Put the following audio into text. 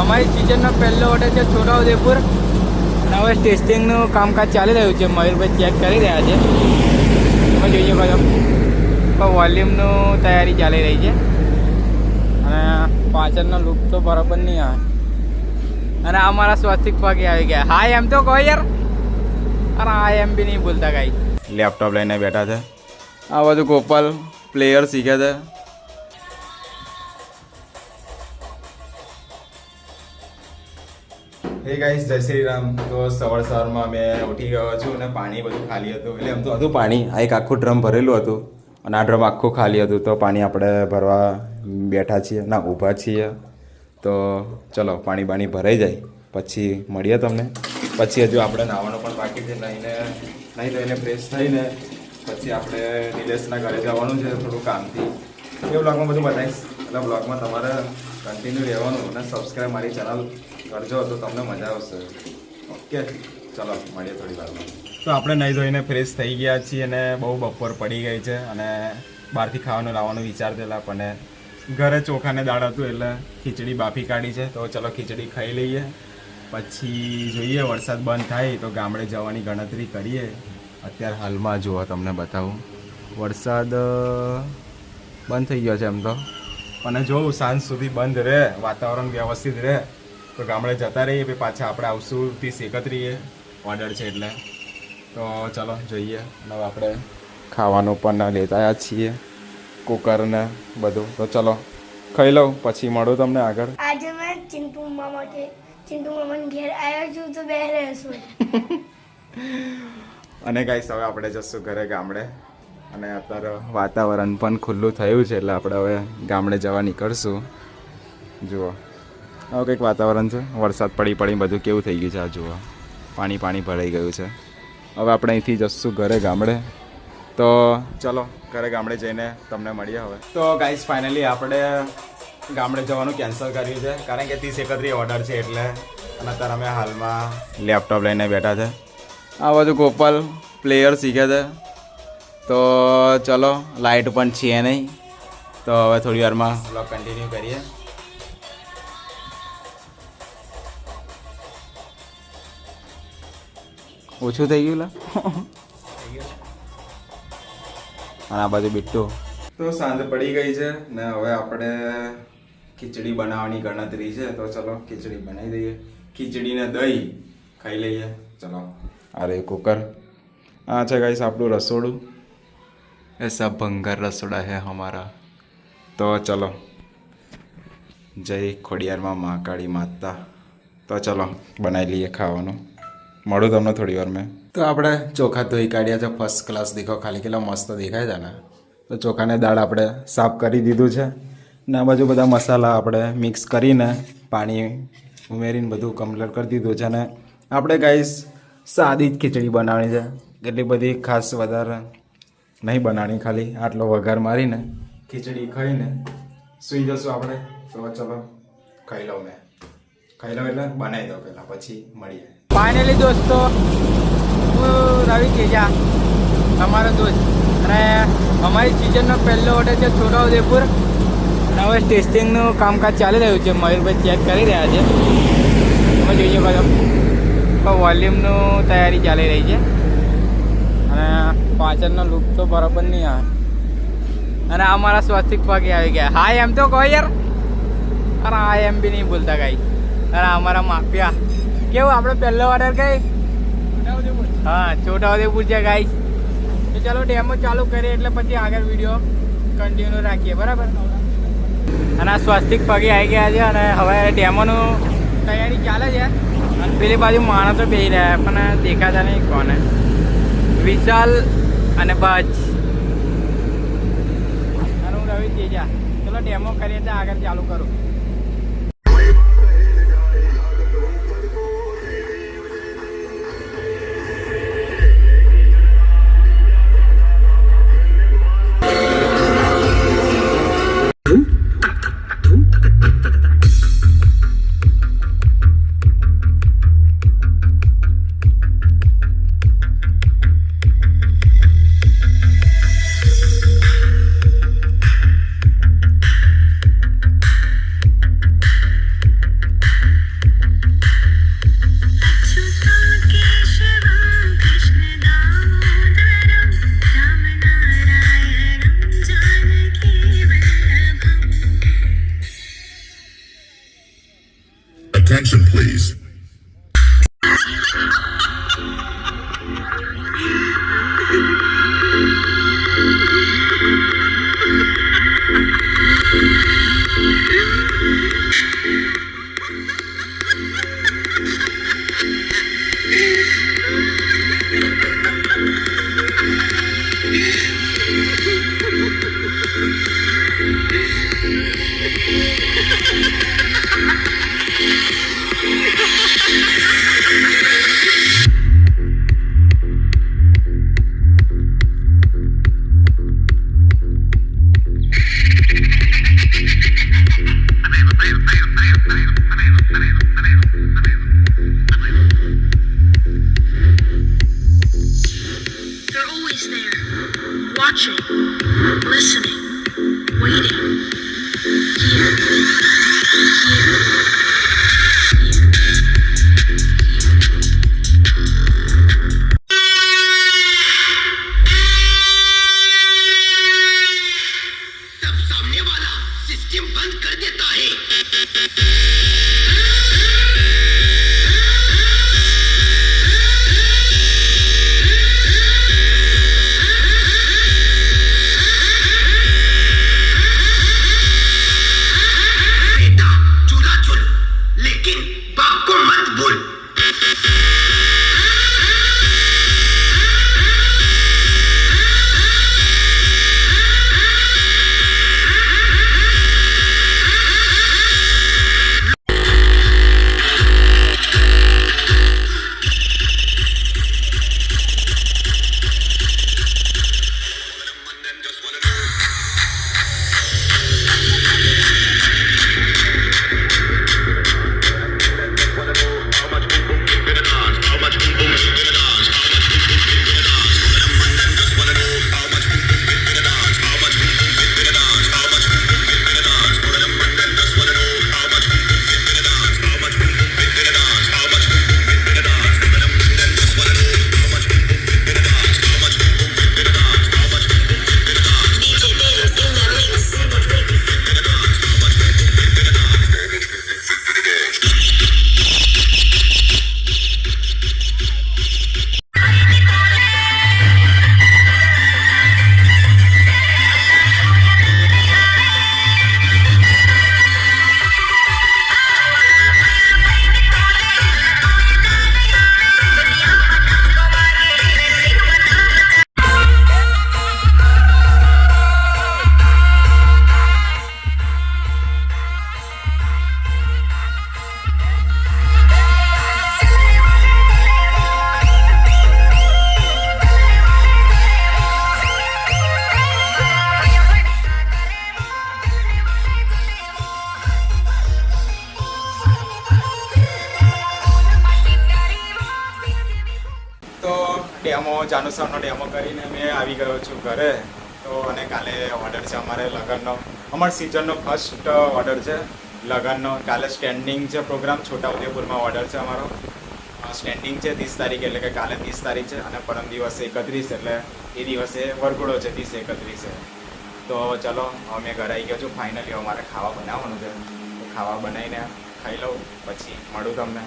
અમારી સિઝનનો પહેલો ઓર્ડર છે છોટાઉદેપુર. અને હવે ટેસ્ટિંગનું કામકાજ ચાલી રહ્યું છે. મયુરભાઈ ચેક કરી રહ્યા છે. તમે જોઈ શકો છો વોલ્યુમનું તૈયારી ચાલી રહી છે. અને પાછળનો લુક તો બરાબર નહીં આવે. અને આ મારા સ્વસ્તિક પગે આવી ગયા. હા એમ તો કહો યાર. અરે હા એમ બી નહીં બોલતા કાંઈ લેપટોપ લઈને બેઠા છે. આ બધું ગોપાલ પ્લેયર શીખે છે. હે ગાઈસ જય શ્રી રામ. તો સવાર સવારમાં મેં ઉઠી ગયો છું અને પાણી બધું ખાલી હતું. એટલે એમ તો હતું પાણી. આ એક આખું ડ્રમ ભરેલું હતું અને આ ડ્રમ આખું ખાલી હતું. તો પાણી આપણે ભરવા બેઠા છીએ. ના, ઊભા છીએ. તો ચલો, પાણી બાણી ભરાઈ જાય. પછી મળીએ તમને. પછી હજુ આપણે નાવાનું પણ બાકી છે. નાહીને નહીં લઈને ફ્રેશ થઈને પછી આપણે નિલેશના ઘરે જવાનું છે થોડું કામથી. એ બ્લોગમાં બધું બતાવીશ એટલે બ્લોગમાં તમારે કન્ટિન્યુ રહેવાનું અને સબસ્ક્રાઈબ મારી ચેનલ કરજો તો તમને મજા આવશે. ઓકે ચલો, મળીએ થોડી વારમાં. તો આપણે નહીં ધોઈને ફ્રેશ થઈ ગયા છીએ અને બહુ બપોર પડી ગઈ છે અને બહારથી ખાવાનું લાવવાનું વિચારતેલા પણ ઘરે ચોખાને દાળ હતું એટલે ખીચડી બાફી કાઢી છે. તો ચલો, ખીચડી ખાઈ લઈએ. પછી જોઈએ, વરસાદ બંધ થાય તો ગામડે જવાની ગણતરી કરીએ. અત્યારે હાલમાં, જુઓ, તમને બતાવું. વરસાદ બંધ થઈ ગયો છે એમ તો. અને જોઉં સાંજ સુધી બંધ રહે વાતાવરણ વ્યવસ્થિત રહે તો ગામડે જતા રહીએ પછી પાછા આપણે આવશું ત્રીસ એકત્રીએ ઓર્ડર છે એટલે. તો ચલો જોઈએ. હવે આપણે ખાવાનું પણ લેતા આવ્યા છીએ કુકર ને બધું. તો ચલો ખાઈ લઉં પછી મળું તમને આગળ. આજે મેં ચિંટુ મામા કે ચિંટુ મામાને ઘેર આવ્યો છું તો બે રહેશું અને ગાઈસ હવે આપણે જશું ઘરે ગામડે. અને અત્યારે વાતાવરણ પણ ખુલ્લું થયું છે, એટલે આપણે હવે ગામડે જવા નીકળશું. જુઓ. હવે કંઈક વાતાવરણ છે. વરસાદ પડી પડી બધું કેવું થઈ ગયું છે આ જુઓ. પાણી પાણી ભરાઈ ગયું છે. હવે આપણે અહીંથી જશું ઘરે ગામડે. તો ચલો, ઘરે ગામડે જઈને તમને મળીએ હવે. તો ગાઈસ ફાઇનલી આપણે ગામડે જવાનું કેન્સલ કર્યું છે. કારણ કે ત્રીસ એકત્રીસ ઓર્ડર છે એટલે અને અત્યારે અમે હાલમાં લેપટોપ લઈને બેઠા છે. આ બધું ગોપાલ પ્લેયર શીખે છે. તો ચલો લાઇટ પણ છે નહીં. તો હવે થોડી વારમાં બ્લોગ કન્ટિન્યુ કરીએ. ઓછું થઈ ગયું લા? અને આ બાજુ બિટ્ટુ. તો સાંજ પડી ગઈ છે ને હવે આપણે ખીચડી બનાવવાની ગણતરી છે. તો ચલો ખીચડી બનાવી દઈએ. ખીચડીને દહીં ખાઈ લઈએ. ચલો. અરે કુકર આ છે ગાઈસ આપણું રસોડું. એસા ભંગાર રસોડા હે हमारा। તો ચલો જય ખોડિયારમાં મહાકાળી માતા તો ચલો બનાવી લઈએ ખાવાનું મળું તમને થોડી વાર મેં તો આપણે ચોખા ધોઈ કાઢ્યા છે ફર્સ્ટ ક્લાસ દેખો ખાલી કેટલા મસ્ત દેખાય છે ને તો ચોખાને દાળ આપણે સાફ કરી દીધું છે ને આ બાજુ બધા મસાલા આપણે મિક્સ કરીને પાણી ઉમેરીને બધું કમ્પ્લીટ કરી દીધું છે અને આપણે ગાઈસ સાદી જ ખીચડી બનાવવાની છે એટલી બધી ખાસ વધારે નહીં બનાવણી ખાલી, આટલો વઘાર મારીને ખીચડી ખાઈને સૂઈ જશું આપણે. તો ચલો, ખાઈ લઉં મેં. ખાઈ લઉં એટલે બનાવી દઉં પહેલાં, પછી મળીએ. ફાઇનલી દોસ્તો, હું રવિ તેજા તમારો દોસ્ત. અને અમારી સિઝનનો પહેલો ઓર્ડર છે છોટાઉદેપુર હવે ટેસ્ટિંગનું કામકાજ ચાલી રહ્યું છે, મયુરભાઈ ચેક કરી રહ્યા છે. તમે જોઈ શકો છો. વોલ્યુમનું તૈયારી ચાલી રહી છે. અને પાછળનો લુક તો બરાબર નહીં આવે. અને આ મારા સ્વસ્તિક પગે આવી ગયા. હાય એમ તો કહો યાર. અરે હા એમ બી નહીં બોલતા કાંઈ. અરે અમારા માફિયા. કેવું, આપણે પહેલો ઓર્ડર કઈ? હા છોટાઉદેપુર છે ગાઈ તો ચાલો ડેમો ચાલુ કરીએ એટલે પછી આગળ વીડિયો કન્ટિન્યુ રાખીએ. બરાબર? અને આ સ્વસ્તિક પગે આવી ગયા છે અને હવે ડેમોનું તૈયારી ચાલે છે. અને પેલી બાજુ માણસો બેસી રહ્યા પણ દેખાતા નહીં કોને. વિશાલ અને બાજ. હું રવિ તેજા ચલો ડેમો કરીએ તો આગળ ચાલુ કરું. demônio. ડેમો જાનુસરનો ડેમો કરીને મેં આવી ગયો છું ઘરે. તો અને કાલે ઓર્ડર છે અમારે લગ્નનો. અમાર સિઝનનો ફર્સ્ટ ઓર્ડર છે લગ્નનો. કાલે સ્ટેન્ડિંગ છે પ્રોગ્રામ છોટાઉદેપુરમાં ઓર્ડર છે અમારો. સ્ટેન્ડિંગ છે ત્રીસ તારીખ, એટલે કે કાલે ત્રીસ તારીખ છે અને પરમ દિવસે એકત્રીસ, એટલે એ દિવસે વરઘોડો છે ત્રીસ એકત્રીસે. તો ચલો, અમે ઘરે આવી ગયો છું. ફાઇનલી અમારે ખાવા બનાવવાનું છે. ખાવા બનાવીને ખાઈ લઉં, પછી મળું તમને.